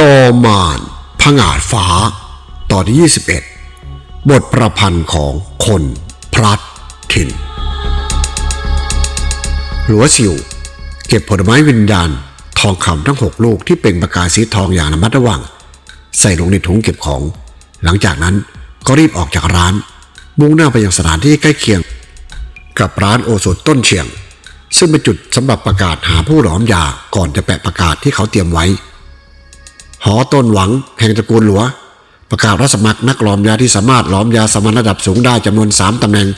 อมานผงาดฟ้า ตอนที่ 21 บทประพันธ์ของคนพลัดถิ่น หลัวสิว เก็บผลไม้วิญญาณทองคำทั้งหกลูกที่เป็นประกายสีทองอย่างระมัดระวัง ใส่ลงในถุงเก็บของ หลังจากนั้นก็รีบออกจากร้าน มุ่งหน้าไปยังสถานที่ใกล้เคียง กับร้านโอสถต้นเชียง ซึ่งเป็นจุดสำหรับประกาศหาผู้หลอมยาก่อนจะแปะประกาศที่เขาเตรียมไว้ หอต้นหวังแห่งตระกูลหลัว ประกาศรับสมัครนักหลอมยาที่สามารถหลอมยาสมานระดับสูงได้จำนวน 3ตำแหน่ง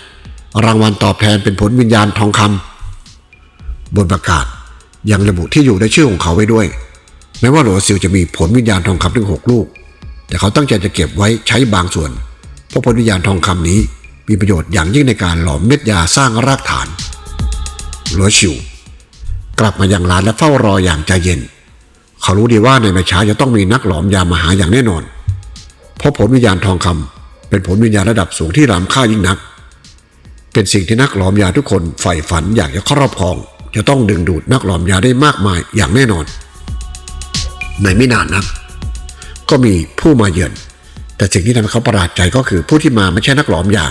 รางวัลตอบแทนเป็นผลวิญญาณทองคำบนประกาศยังระบุที่อยู่ในชื่อของเขาไว้ด้วย แม้ว่าหลัวซิวจะมีผลวิญญาณทองคำถึงหกลูก แต่เขาตั้งใจจะเก็บไว้ใช้บางส่วน เพราะผลวิญญาณทองคำนี้ มีประโยชน์อย่างยิ่งในการหลอมเม็ดยาสร้างรากฐานหลัวชิวกลับมายังร้านและเฝ้ารออย่างใจเย็น เขารู้ดีว่าในไม่ช้าจะต้องมีนักหลอมยามาหาอย่างแน่นอน เพราะผลวิญญาณทองคำเป็นผลวิญญาณระดับสูงที่ล้ำค่ายิ่งนัก เป็นสิ่งที่นักหลอมยาทุกคนใฝ่ฝันอยากจะครอบครอง จะต้องดึงดูดนักหลอมยาได้มากมายอย่างแน่นอน ในไม่นานนัก ก็มีผู้มาเยือน แต่สิ่งที่ทำให้เขาประหลาดใจก็คือผู้ที่มาไม่ใช่นักหลอมยา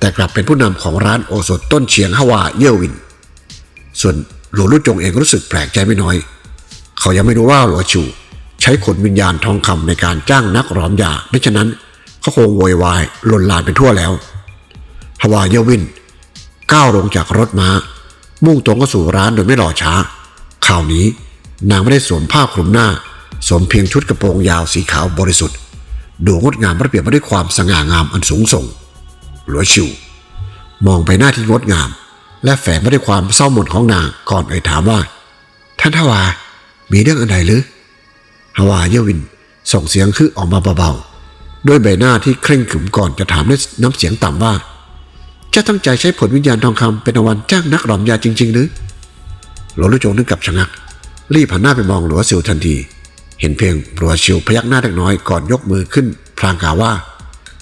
แต่กลับเป็นผู้นำของร้านโอสถต้นเชียงฮาวาเย่วิน ส่วนหลวงลู่จงเองรู้สึกแปลกใจไม่น้อย เขายังไม่รู้ว่าหลวงชูใช้ขนวิญญาณทองคำในการจ้างนักหลอมยาไม่ฉะนั้นเขาคงโวยวายหล่นลานไปทั่วแล้วฮาวาเยวินก้าวลงจากรถม้า มุ่งตรงเข้าสู่ร้านโดยไม่รอช้าคราวนี้นางไม่ได้สวมผ้าคลุมหน้า สวมเพียงชุดกระโปรงยาวสีขาวบริสุทธิ์ดูงดงามระเบียบไปด้วยความสง่างามอันสูงส่ง หลัวชิว มองไปหน้าที่งดงาม และแฝงไปด้วยความเศร้าหมองของนางก่อนเอ่ยถามว่า ท่านทวา มีเรื่องอะไรหรือฮาวาเยวินส่งเสียงคือออกมาเบาๆ ด้วยใบหน้าที่เคร่งขรึมก่อนจะถามด้วยน้ำเสียงต่ำว่าจะตั้งใจใช้ผลวิญญาณทองคำเป็นรางวัลจ้างนักหลอมยาจริง ๆ หรือหลวงลุจงนึกกับชะงัก รีบหันหน้าไปมองหลัวซิวทันที เห็นเพียงหลัวซิวพยักหน้าเล็กน้อยก่อนยกมือขึ้น พลางกล่าวว่า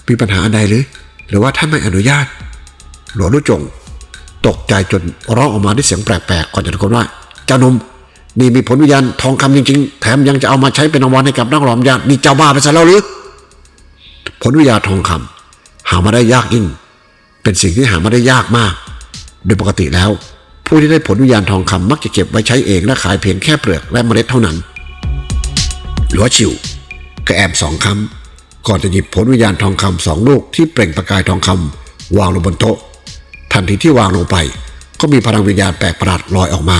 มีปัญหาอะไรหรือ หรือว่าท่านไม่อนุญาต หลวงลุจง ตกใจจนร้องออกมาด้วยเสียงแปลกๆก่อนจะตะโกนว่าเจ้านุ่ม นี่มีผลวิญญาณทองคำจริง ๆ แถมยังจะเอามาใช้เป็นรางวัลให้กับนักหลอมยานี่เจ้าบ้าไปซะแล้วหรือ ผลวิญญาณทองคำหามาได้ยากยิ่ง เป็นสิ่งที่หามาได้ยากมาก โดยปกติแล้ว ผู้ที่ได้ผลวิญญาณทองคำมักจะเก็บไว้ใช้เองและขายเพียงแค่เปลือกและเมล็ดเท่านั้น หลัวชิวกระแอบสองคำก่อนจะหยิบผลวิญญาณทองคำสองลูกที่เปล่งประกายทองคำวางลงบนโต๊ะ ทันทีที่วางลงไป ก็มีพลังวิญญาณแปลกประหลาดลอยออกมา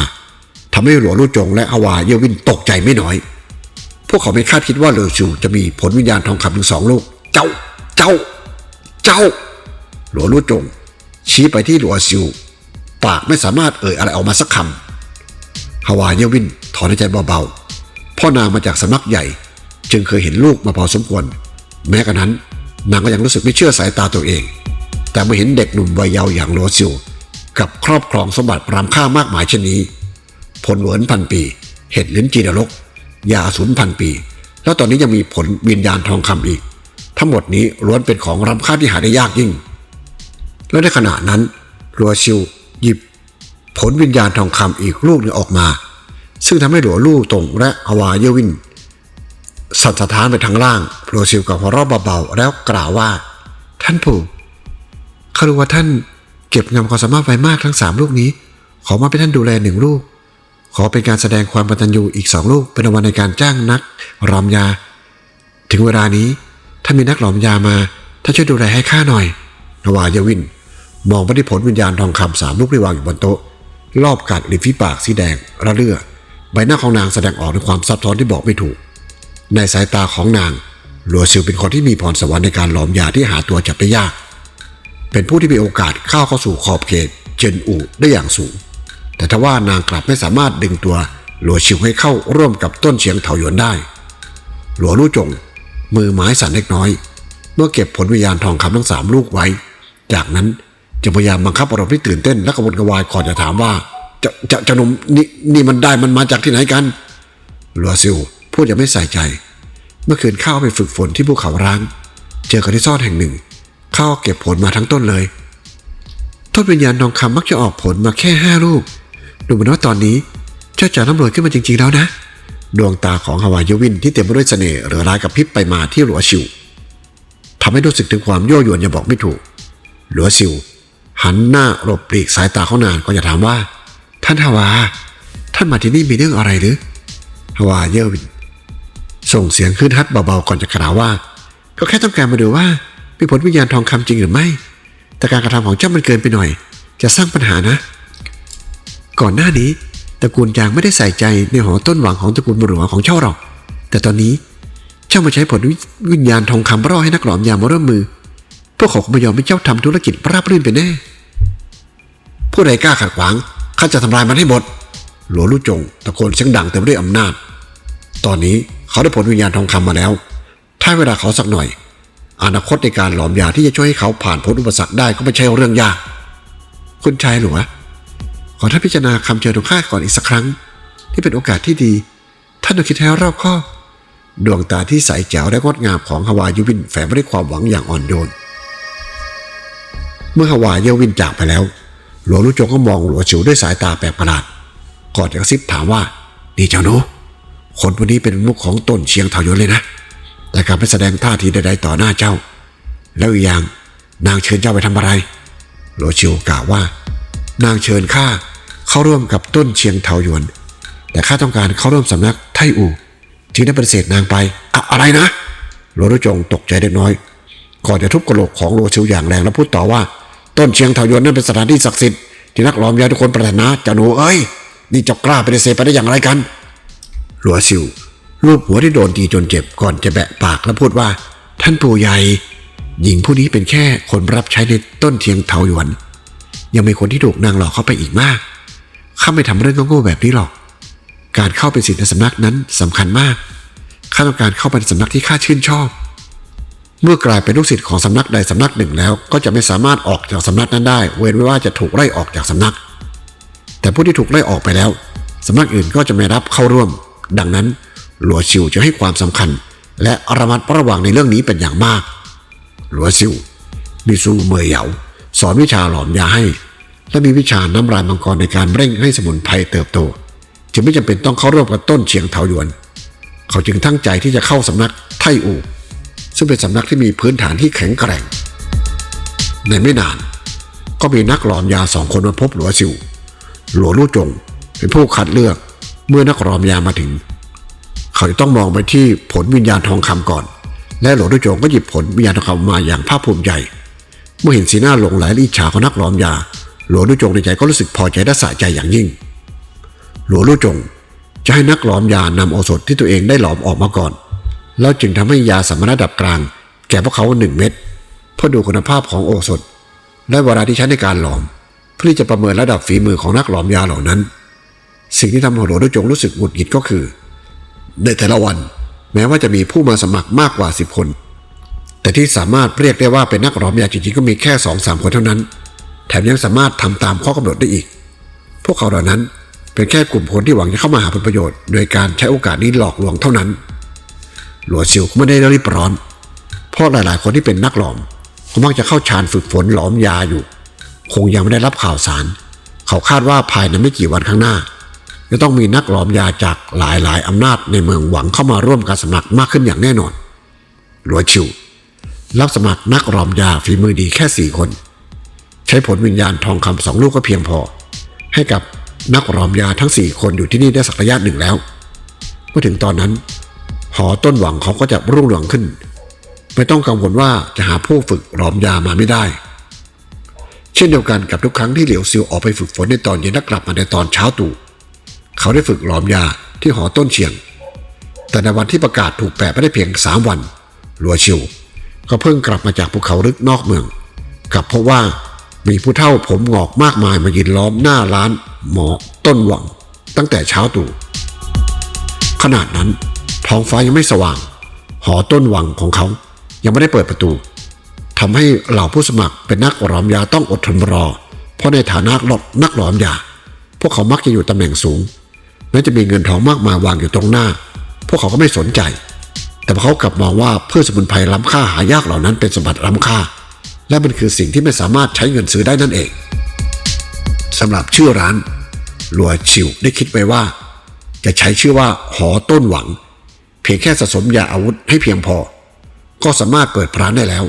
ทำให้หลวงลู่จงและอาวาเยวินตกใจไม่น้อย พวกเขาไม่คาดคิดว่าเหลอชูจะมีผลวิญญาณทองคำถึงสองลูก เจ้า เจ้า เจ้า หลวงลู่จง ชี้ไปที่หลวซิว ปากไม่สามารถเอ่ยอะไรออกมาสักคำฮาวาเยวินถอนใจเบาๆ พ่อนางมาจากสำนักใหญ่ จึงเคยเห็นลูกมาพอสมควร แม้กระนั้น นางก็ยังรู้สึกไม่เชื่อสายตาตัวเอง แต่เมื่อเห็นเด็กหนุ่มวัยเยาว์อย่างโรซิลกับครอบครองสมบัติรามค่ามากมายเช่นนี้ ผลเหวินพันปี เห็ดลิ้นจีนรกยาสูนพันปี แล้วตอนนี้ยังมีผลวิญญาณทองคำอีก ทั้งหมดนี้ล้วนเป็นของรำค่าที่หาได้ยากยิ่ง และในขณะนั้นรัวซิวหยิบผลวิญญาณทองคำอีกลูกหนึ่งออกมา ซึ่งทำให้หลัวลู่ตงและอวาเยวินสั่นสะท้านไปทางล่างโรซิลกับหัวเราะเบาๆแล้วกล่าวว่า ท่านผู้ข้ารู้ว่าท่านเก็บงำความสามารถไว้มากทั้งสามลูกนี้ ขอมาเป็นท่านดูแลหนึ่งลูก ขอเป็นการแสดงความกตัญญูอีกสองลูกเป็นรางวัลในการจ้างนักหลอมยา ถึงเวลานี้ถ้ามีนักหลอมยามา ถ้าช่วยดูแลให้ข้าหน่อยนวายวิน มองไปที่ผลวิญญาณทองคำสามลูกที่วางอยู่บนโต๊ะ รอบกัดริมฝีปากสีแดงระเรื่อ ใบหน้าของนางแสดงออกถึงความซับซ้อนที่บอกไม่ถูก ในสายตาของนางลัวซิวเป็นคนที่มีพรสวรรค์ในการหลอมยาที่หาตัวจับได้ยาก เป็นผู้ที่มีโอกาสเข้าเข้าสู่ขอบเขตเจนอูได้อย่างสูง แต่ทว่านางกลับไม่สามารถดึงตัวหลัวชิวให้เข้าร่วมกับต้นเฉียงเถาหยวนได้ หลัวลู่จง มือไม้สั่นเล็กน้อย เมื่อเก็บผลวิญญาณทองคำทั้งสามลูกไว้ จากนั้นจะพยายามบังคับอารมณ์ที่ตื่นเต้นและกระวนกระวายก่อนจะถามว่าจะจะจะนมนี่นี่มันได้มันมาจากที่ไหนกัน หลัวซิวพูดอย่างไม่ใส่ใจ เมื่อคืนข้าวไปฝึกฝนที่ภูเขาร้าง เจอกันที่ซ่อนแห่งหนึ่งข้าวเก็บผลมาทั้งต้นเลย ต้นวิญญาณทองคำมักจะออกผลมาแค่ห้าลูก ดูเหมือนว่าตอนนี้เจ้าจะร่ำรวยขึ้นมาจริง ๆ แล้วนะ ดวงตาของฮาวายวินที่เต็มไปด้วยเสน่ห์เหลือร้ายกับพริบไปมาที่หลัวชิวทำให้รู้สึกถึงความยั่วยวนอย่าบอกไม่ถูก หลัวซิว หันหน้าหลบปลีกสายตาเขานานก็จะถามว่า ท่านฮาวา ท่านมาที่นี่มีเรื่องอะไรหรือฮาวาเยวิน ส่งเสียงขึ้นฮัดเบาๆก่อนจะกล่าวว่าก็แค่ต้องการมาดูว่ามีผลวิญญาณทองคำจริงหรือไม่ แต่การกระทำของเจ้ามันเกินไปหน่อย จะสร้างปัญหานะ ก่อนหน้านี้ตระกูลยางไม่ได้ใส่ใจในหอต้นหวังของตระกูลบุรุษของเจ้าหรอก แต่ตอนนี้เจ้ามาใช้ผลวิญญาณทองคำร่อให้นักหลอมยามาร่วมมือ พวกเขาคงไม่ยอมให้เจ้าทำธุรกิจราบรื่นไปแน่ ผู้ใดกล้าขัดขวางข้าจะทำลายมันให้หมด หลวงลู่จงตะโกนเสียงดังเต็มด้วยอำนาจ ตอนนี้เขาได้ผลวิญญาณทองคำมาแล้ว ถ้าเวลาเขาสักหน่อย อนาคตในการหลอมยาที่จะช่วยให้เขาผ่านพ้นอุปสรรคได้ก็ไม่ใช่เรื่องยาก คุณชายหลวง ขอท่านพิจารณาคำเชิญของข้าก่อนอีกสักครั้ง ที่เป็นโอกาสที่ดี ท่านต้องคิดให้รอบคอบดวงตาที่ใสแจ๋วและงดงามของฮาวายุวินแฝงไปด้วยความหวังอย่างอ่อนโยนเมื่อฮาวาเยวินจากไปแล้ว หลวงลุจงก็มองหลวงฉิวด้วยสายตาแปลกประหลาด ก่อนจะกระซิบถามว่า นี่เจ้าหนูคนวันนี้เป็นมุกของต้นเชียงเถายนเลยนะ แต่การไปแสดงท่าทีใดๆต่อหน้าเจ้า แล้วอีกอย่างนางเชิญเจ้าไปทำอะไร หลวงชิวกล่าวว่า นางเชิญข้าเข้าร่วมกับต้นเชียงเถาหยวน แต่ข้าต้องการเข้าร่วมสำนักไทอูจึงได้ปฏิเสธนางไปอะอะไรนะหลวงรุจงตกใจเล็กน้อย ก่อนจะทุบกระโหลกของหลวงชิวอย่างแรงแล้วพูดต่อว่า ต้นเชียงเถาหยวนนั้นเป็นสถานที่ศักดิ์สิทธิ์ที่นักหลอมยาทุกคนปรารถนาจ้าหนูเอ้ยนี่จ้ากล้าปฏิเสธไปได้อย่างไรกันหลัวซิวรูปหัวที่โดนตีจนเจ็บก่อนจะแบะปากแล้วพูดว่า ท่านปู่ใหญ่ หญิงผู้นี้เป็นแค่คนรับใช้ในต้นเทียงเถาหยวน ยังมีคนที่ถูกนางหลอกเข้าไปอีกมาก ข้าไม่ทำเรื่องโง่ๆแบบนี้หรอก การเข้าเป็นศิษย์ในสำนักนั้นสำคัญมาก ข้าต้องการเข้าไปในสำนักที่ข้าชื่นชอบ เมื่อกลายเป็นลูกศิษย์ของสำนักใดสำนักหนึ่งแล้ว ก็จะไม่สามารถออกจากสำนักนั้นได้ เว้นไว้ว่าจะถูกไล่ออกจากสำนัก แต่ผู้ที่ถูกไล่ออกไปแล้วสำนักอื่นก็จะไม่รับเข้าร่วม ดังนั้นหลัวซิวจะให้ความสำคัญ และระมัดระวังในเรื่องนี้เป็นอย่างมาก หลัวซิวมีซูเมยเหยา สอนวิชาหลอมยาให้ และมีวิชาน้ำลายมังกรในการเร่งให้สมุนไพรเติบโต จึงไม่จำเป็นต้องเข้าร่วมกับต้นเชียงเถาหยวน เขาจึงตั้งใจที่จะเข้าสำนักไทอูซึ่งเป็นสำนักที่มีพื้นฐานที่แข็งแกร่ง ในไม่นาน ก็มีนักหลอมยาสองคนมาพบหลัวซิวหลวงลู่จงเป็นผู้คัดเลือกเมื่อนักหลอมยามาถึง เขาจะต้องมองไปที่ผลวิญญาณทองคำก่อน และหลวงลู่จงก็หยิบผลวิญญาณทองคำมาอย่างภาคภูมิใจ เมื่อเห็นสีหน้าหลงไหลและอิจฉาของนักหลอมยา หลวงลู่จงในใจก็รู้สึกพอใจและสะใจอย่างยิ่ง หลวงลู่จงจะให้นักหลอมยานำโอสถที่ตัวเองได้หลอมออกมาก่อน แล้วจึงทำให้ยาสมณระดับกลาง แก่พวกเขาหนึ่งเม็ดเพื่อดูคุณภาพของโอสถ และเวลาที่ใช้ในการหลอม เพื่อที่จะประเมินระดับฝีมือของนักหลอมยาเหล่านั้น สิ่งที่ทำให้หลวงลู่จงรู้สึกหงุดหงิดก็คือ ในแต่ละวัน แม้ว่าจะมีผู้มาสมัครมากกว่าสิบคน แต่ที่สามารถเรียกได้ว่าเป็นนักหลอมยาจริงๆก็มีแค่สองสามคนเท่านั้น แถมยังสามารถทำตามข้อกำหนดได้อีก พวกเขาเหล่านั้นเป็นแค่กลุ่มคนที่หวังจะเข้ามาหาผลประโยชน์ โดยการใช้โอกาสนี้หลอกลวงเท่านั้น หลวงซิวไม่ได้รีบร้อน เพราะหลายๆ คนที่เป็นนักหลอมเขามักจะเข้าฌานฝึกฝนหลอมยาอยู่ คงยังไม่ได้รับข่าวสาร เขาคาดว่าภายในไม่กี่วันข้างหน้า จะต้องมีนักหลอมยาจากหลายๆอำนาจในเมืองหวังเข้ามาร่วมการสมัครมากขึ้นอย่างแน่นอน หลวงชิว รับสมัครนักหลอมยาฝีมือดีแค่สี่คน ใช้ผลวิญญาณทองคำสองลูกก็เพียงพอ ให้กับนักหลอมยาทั้งสี่คนอยู่ที่นี่ได้สักระยะหนึ่งแล้ว เมื่อถึงตอนนั้น หอต้นหวังเขาก็จะรุ่งเรืองขึ้น ไม่ต้องกังวลว่าจะหาผู้ฝึกหลอมยามาไม่ได้ เช่นเดียวกันกับทุกครั้งที่เหลียวซิวออกไปฝึกฝนในตอนเย็นและกลับมาในตอนเช้าตู่เขาได้ฝึกหลอมยาที่หอต้นเชียง แต่ในวันที่ประกาศถูกแปะไม่ได้เพียงสามวันหลัวชิว ก็เพิ่งกลับมาจากภูเขาลึกนอกเมืองกลับพบว่ามีผู้เฒ่าผมงอกมากมายมายืนล้อมหน้าร้านหมอต้นหวัง ตั้งแต่เช้าตรู่ขนาดนั้นท้องฟ้ายังไม่สว่าง หอต้นหวังของเขายังไม่ได้เปิดประตูทำให้เหล่าผู้สมัครเป็นนักหลอมยาต้องอดทนรอ เพราะในฐานะนักหลอมยา พวกเขามักจะอยู่ตำแหน่งสูงแม้จะมีเงินทองมากมายวางอยู่ตรงหน้า พวกเขาก็ไม่สนใจ แต่เขากลับมองว่าพืชสมุนไพรล้ำค่าหายากเหล่านั้นเป็นสมบัติล้ำค่า และมันคือสิ่งที่ไม่สามารถใช้เงินซื้อได้นั่นเองสำหรับชื่อร้านลัวชิวได้คิดไปว่า จะใช้ชื่อว่าหอต้นหวัง เพียงแค่สะสมยาอาวุธให้เพียงพอ ก็สามารถเปิดร้านได้แล้ว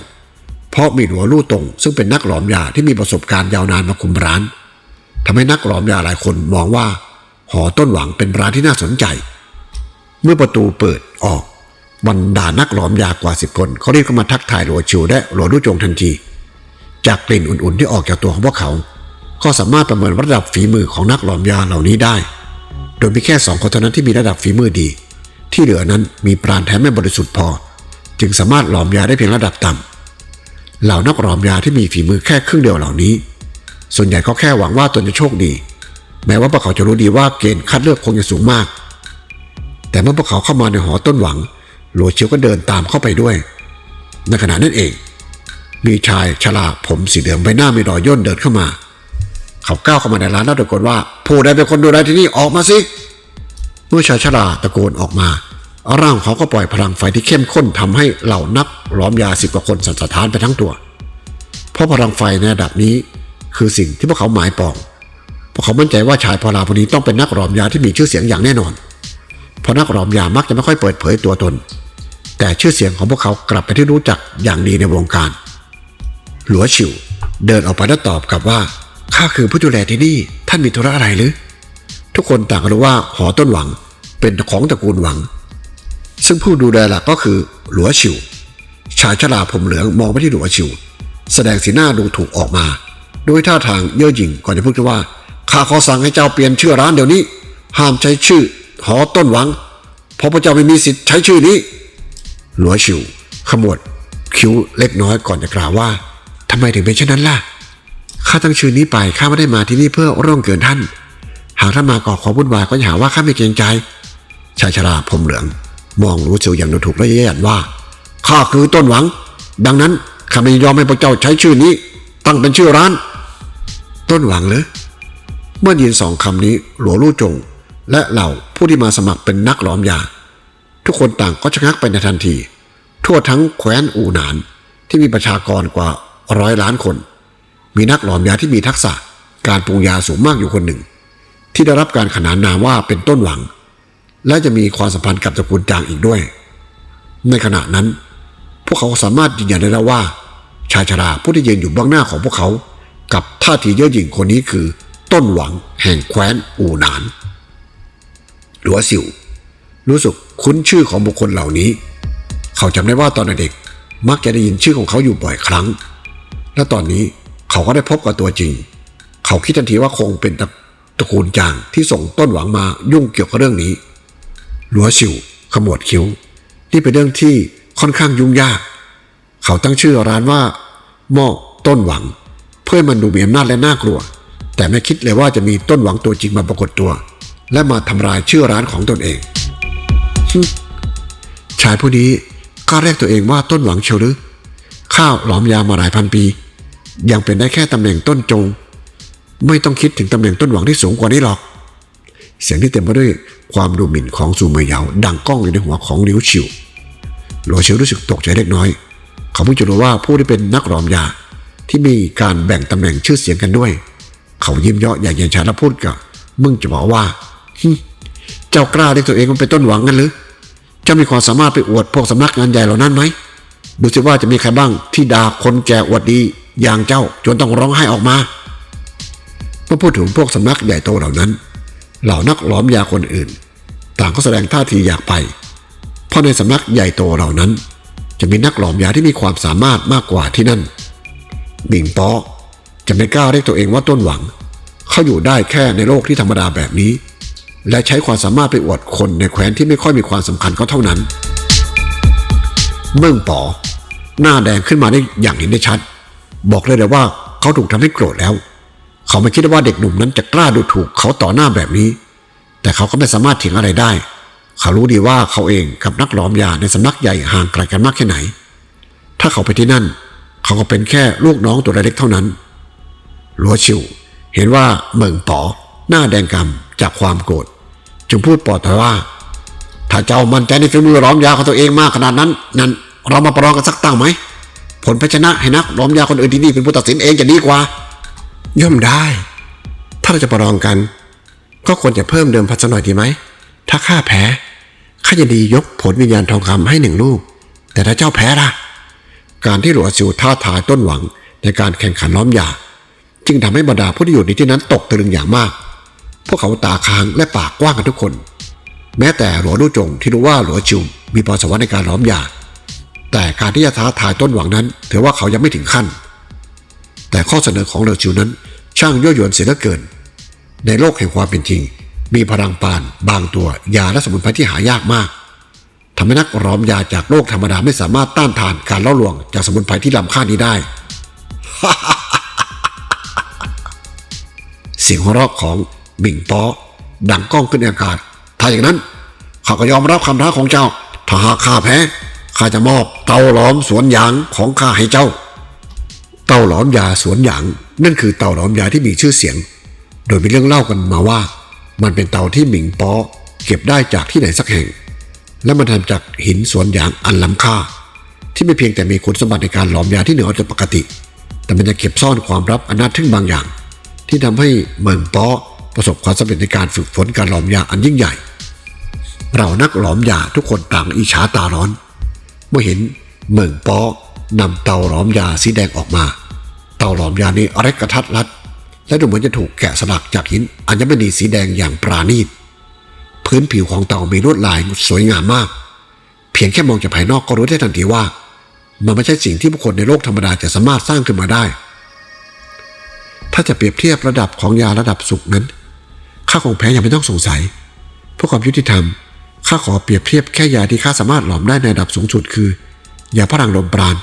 เพราะมีหลัวลู่ตงซึ่งเป็นนักหลอมยาที่มีประสบการณ์ยาวนานมาคุมร้านทำให้นักหลอมยาหลายคนมองว่า หอต้นหวังเป็นร้านที่น่าสนใจ เมื่อประตูเปิดออก บรรดานักหลอมยากว่าสิบคนเขารีบเข้ามาทักทายหลัวชิวและหลัวลู่จงทันที จากกลิ่นอุ่นๆที่ออกจากตัวของพวกเขา ก็สามารถประเมินระดับฝีมือของนักหลอมยาเหล่านี้ได้ โดยมีแค่สองคนเท่านั้นที่มีระดับฝีมือดี ที่เหลือนั้นมีปราณแท้ไม่บริสุทธิ์พอ จึงสามารถหลอมยาได้เพียงระดับต่ำเหล่านักหลอมยาที่มีฝีมือแค่ครึ่งเดียวเหล่านี้ ส่วนใหญ่ก็แค่หวังว่าตนจะโชคดี แม้ว่าพวกเขาจะรู้ดีว่าเกณฑ์คัดเลือกคงจะสูงมาก แต่เมื่อพวกเขาเข้ามาในหอต้นหวัง หลัวเชียวก็เดินตามเข้าไปด้วย ในขณะนั้นเอง มีชายชราผมสีเหลืองใบหน้ามีรอยย่นเดินเข้ามา เขาก้าวเข้ามาในร้านแล้วตะโกนว่า ผู้ใดเป็นคนดูแลที่นี่ออกมาสิ เมื่อชายชราตะโกนออกมาร่างเขาก็ปล่อยพลังไฟที่เข้มข้นทำให้เหล่านักล้อมยาสิบกว่าคนสั่นสะท้านไปทั้งตัว เพราะพลังไฟในระดับนี้ คือสิ่งที่พวกเขาหมายปองพวกเขามั่นใจว่าชายพลาคนนี้ต้องเป็นนักหลอมยาที่มีชื่อเสียงอย่างแน่นอน เพราะนักหลอมยามักจะไม่ค่อยเปิดเผยตัวตน แต่ชื่อเสียงของพวกเขากลับไปที่รู้จักอย่างดีในวงการ หลัวฉิวเดินออกไปแล้วตอบกลับว่าข้าคือผู้ดูแลที่นี่ท่านมีธุระอะไรหรือ ทุกคนต่างรู้ว่าหอต้นหวังเป็นของตระกูลหวัง ซึ่งผู้ดูแลหลักก็คือหลัวฉิว ชายชราผมเหลืองมองไปที่หลัวฉิว แสดงสีหน้าดูถูกออกมา ด้วยท่าทางเย่อหยิ่งก่อนจะพูดว่าข้าขอสั่งให้เจ้าเปลี่ยนชื่อร้านเดี๋ยวนี้ ห้ามใช้ชื่อ หอต้นหวังเพราะพระเจ้าไม่มีสิทธิ์ใช้ชื่อนี้ หลัวฉิวขมวดคิ้วเล็กน้อยก่อนจะกล่าวว่าทำไมถึงเป็นเช่นนั้นล่ะข้าตั้งชื่อนี้ไปข้าไม่ได้มาที่นี่เพื่อร่วงเกินท่าน หากท่านมาก่อความวุ่นวายก็จะหาว่าข้าไม่เกรงใจชายชราผมเหลือง มองรู้เสียวอย่างดูถูกและเย้ยหยันว่าข้าคือต้นหวัง ดังนั้นข้าไม่ยอมให้พระเจ้าใช้ชื่อนี้ ตั้งเป็นชื่อร้าน ต้นหวังเลยเมื่อยินสองคำนี้หลวงลู่จง และเหล่าผู้ที่มาสมัครเป็นนักหลอมยา ทุกคนต่างก็ชะงักไปในทันที ทั่วทั้งแคว้นอูหนานที่มีประชากรกว่าร้อยล้านคน มีนักหลอมยาที่มีทักษะการปรุงยาสูงมากอยู่คนหนึ่ง ที่ได้รับการขนานนามว่าเป็นต้นหวัง และจะมีความสัมพันธ์กับตระกูลจางอีกด้วย ในขณะนั้น พวกเขาสามารถยืนยันได้แล้วว่า ชายชราผู้ที่ยืนอยู่เบื้องหน้าของพวกเขา กับท่าทีเย่อหยิ่งคนนี้คือ ต้นหวังแห่งแคว้นอูหนานหลัวสิวรู้สึก คุ้นชื่อของบุคคลเหล่านี้ เขาจำได้ว่าตอนเด็กมักจะได้ยินชื่อของเขาอยู่บ่อยครั้ง และตอนนี้เขาก็ได้พบกับตัวจริง เขาคิดทันทีว่าคงเป็นตระกูลจางที่ส่งต้นหวังมายุ่งเกี่ยวกับเรื่องนี้หลัวสิวขมวดคิ้ว นี่เป็นเรื่องที่ค่อนข้างยุ่งยาก เขาตั้งชื่อร้านว่าหม้อต้นหวัง เพื่อมันดูมีอำนาจและน่ากลัว แต่ไม่คิดเลยว่าจะมีต้นหวังตัวจริงมาปรากฏตัว และมาทำลายชื่อร้านของตนเอง ชายผู้นี้ก็เรียกตัวเองว่าต้นหวังเชียวหรือข้าวหลอมยามาหลายพันปี ยังเป็นได้แค่ตำแหน่งต้นจง ไม่ต้องคิดถึงตำแหน่งต้นหวังที่สูงกว่านี้หรอก เสียงที่เต็มไปด้วยความดูหมิ่นของซูเมยเหยาดังก้องอยู่ในหัวของลิวชิวหลัวเชียวรู้สึกตกใจเล็กน้อย เขาเพิ่งจะรู้ว่าผู้ที่เป็นนักหลอมยาที่มีการแบ่งตำแหน่งชื่อเสียงกันด้วย เขายิ้มเยาะอย่างเย็นชาและพูดกับมึงจะบอกว่าฮึ จ้ากล้าเรียกตัวเองว่าเป็นต้นหวังกันหรือเจ้ามีความสามารถไปอวดพวกสำนักงานใหญ่เหล่านั้นไหมดูสิว่าจะมีใครบ้างที่ด่าคนแก่อวดดีอย่างเจ้าจนต้องร้องไห้ออกมาเมื่อพูดถึงพวกสำนักใหญ่โตเหล่านั้น เหล่านักหลอมยาคนอื่น ต่างก็แสดงท่าทีอยากไป เพราะในสำนักใหญ่โตเหล่านั้น จะมีนักหลอมยาที่มีความสามารถมากกว่าที่นั่นบิงป้อจะไม่กล้าเรียกตัวเองว่าต้นหวัง เขาอยู่ได้แค่ในโลกที่ธรรมดาแบบนี้ และใช้ความสามารถไปอวดคนในแคว้นที่ไม่ค่อยมีความสำคัญก็เท่านั้น เมื่งป๋อหน้าแดงขึ้นมาได้อย่างเห็นได้ชัด บอกเลยเลยว่าเขาถูกทำให้โกรธแล้ว เขาไม่คิดว่าเด็กหนุ่มนั้นจะกล้าดูถูกเขาต่อหน้าแบบนี้ แต่เขาก็ไม่สามารถเถียงอะไรได้ เขารู้ดีว่าเขาเองกับนักหลอมยาในสำนักใหญ่ห่างไกลกันมากแค่ไหน ถ้าเขาไปที่นั่น เขาก็เป็นแค่ลูกน้องตัวเล็กเท่านั้นหลัวชิวเห็นว่าเมิงป๋อหน้าแดงกำจากความโกรธ จึงพูดปลอดภัยว่า ถ้าเจ้ามั่นใจในฝีมือล้อมยาของตัวเองมากขนาดนั้น นั้นเรามาประลองกันสักตั้งไหม ผลแพ้ชนะให้นักล้อมยาคนอื่นที่นี่เป็นผู้ตัดสินเองจะดีกว่า ย่อมได้ ถ้าเราจะประลองกัน ก็ควรจะเพิ่มเดิมพันสักหน่อยดีไหม ถ้าข้าแพ้ข้าจะดียกผลวิญญาณทองคำให้หนึ่งลูก แต่ถ้าเจ้าแพ้ล่ะ การที่หลัวซิวท้าทายต้นหวังในการแข่งขันล้อมยา จึงทำให้บรรดาผู้ที่อยู่ในที่นั้นตกตะลึงอย่างมาก พวกเขาตาค้างและปากกว้างกันทุกคน แม้แต่หลัวลู่จงที่รู้ว่าหลัวจิวมีพรสวรรค์ในการล้อมยา แต่การที่จะท้าทายต้นหวังนั้น ถือว่าเขายังไม่ถึงขั้น แต่ข้อเสนอของหลัวจิวนั้น ช่างยั่วยวนเสียเหลือเกิน ในโลกแห่งความเป็นจริง มีพลังปาน บางตัวยาและสมุนไพรที่หายากมากทำให้นักล้อมยาจากโลกธรรมดาไม่สามารถต้านทานการล่อลวงจากสมุนไพรที่ล้ำค่านี้ได้ เสียงหัวเราะของ บิ่งป้อดังก้องขึ้นในอากาศ ถ้าอย่างนั้นข้าก็ยอมรับคำท้าของเจ้า ถ้าหากข้าแพ้ข้าจะมอบเตาหลอมสวนหยางของข้าให้เจ้า เตาหลอมยาสวนหยาง นั่นคือเตาหลอมยาที่มีชื่อเสียง โดยมีเรื่องเล่ากันมาว่า มันเป็นเตาที่หมิงป้อเก็บได้จากที่ไหนสักแห่ง และมันทำจากหินสวนหยางอันล้ำค่า ที่ไม่เพียงแต่มีคุณสมบัติในการหลอมยาที่เหนือจากปกติ แต่มันยังเก็บซ่อนความลับอันน่าทึ่งบางอย่าง ที่ทำให้เหมิงป้อ ประสบความสำเร็จในการฝึกฝนการหลอมยาอันยิ่งใหญ่ เรานักหลอมยาทุกคนต่างอิจฉาตาร้อน เมื่อเห็นเหมิงป้อนำเตาหลอมยาสีแดงออกมา เตาหลอมยานี้อเล็กกระทัดรัด และดูเหมือนจะถูกแกะสลักจากหินอัญมณีสีแดงอย่างปราณีตพื้นผิวของเตามีลวดลายสวยงามมาก เพียงแค่มองจากภายนอกก็รู้ได้ทันทีว่า มันไม่ใช่สิ่งที่บุคคลในโลกธรรมดาจะสามารถสร้างขึ้นมาได้ ถ้าจะเปรียบเทียบระดับของยาระดับสุกนั้น ข้าคงแพ้ยังไม่ต้องสงสัยเพื่อความยุติธรรมข้าขอเปรียบเทียบแค่ยาที่ข้าสามารถหลอมได้ในระดับสูงสุดคือยาพลังลมปราณ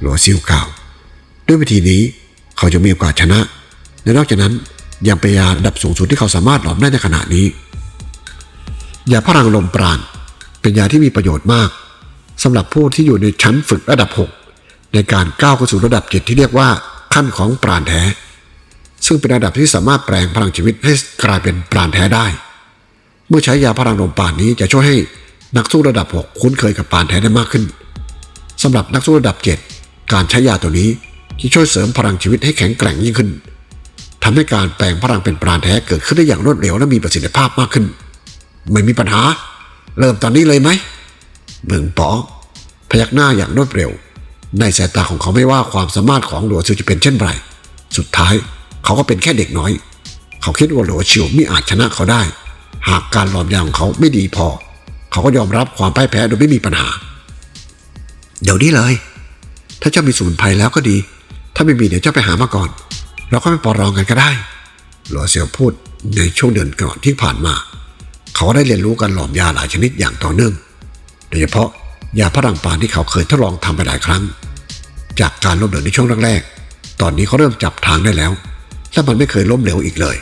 หลัวซิวกล่าว ด้วยวิธีนี้เขาจะมีโอกาสชนะ และนอกจากนั้นยังเป็นยาระดับสูงสุดที่เขาสามารถหลอมได้ในขณะนี้ ยาพลังลมปราณเป็นยาที่มีประโยชน์มากสำหรับผู้ที่อยู่ในชั้นฝึกระดับ 6 ในการก้าวเข้าสู่ระดับ 7 ที่เรียกว่าขั้นของปราณแท้ ซึ่งเป็นระดับที่สามารถแปลงพลังชีวิตให้กลายเป็นปราณแท้ได้ เมื่อใช้ยาพลังลมปราณนี้จะช่วยให้นักสู้ระดับ 6 คุ้นเคยกับปราณแท้ได้มากขึ้นสำหรับนักสู้ระดับ 7 การใช้ยาตัวนี้จะช่วยเสริมพลังชีวิตให้แข็งแกร่งยิ่งขึ้นทำให้การแปลงพลังเป็นปราณแท้เกิดขึ้นได้อย่างรวดเร็วและมีประสิทธิภาพมากขึ้น ไม่มีปัญหา เริ่มตอนนี้เลยไหมเมืองป๋อพยักหน้าอย่างรวดเร็ว ในสายตาของเขาไม่ว่าความสามารถของหลัวซิวจะเป็นเช่นไร สุดท้าย เขาก็เป็นแค่เด็กน้อย เขาคิดว่าหลัวชิวไม่อาจชนะเขาได้ หากการหลอมยาของเขาไม่ดีพอ เขาก็ยอมรับความพ่ายแพ้โดยไม่มีปัญหา เดี๋ยวนี้เลย ถ้าเจ้ามีสมุนไพรแล้วก็ดี ถ้าไม่มีเดี๋ยวเจ้าไปหามาก่อน เราก็ไปปอรองกันก็ได้ หลัวเซียวพูดในช่วงเดือนก่อนที่ผ่านมา เขาได้เรียนรู้การหลอมยาหลายชนิดอย่างต่อเนื่อง โดยเฉพาะยาพลังปานที่เขาเคยทดลองทำไปหลายครั้ง จากการล้มเหลวในช่วงแรกๆ ตอนนี้เขาเริ่มจับทางได้แล้ว และมันไม่เคยล้มเหลวอีกเลย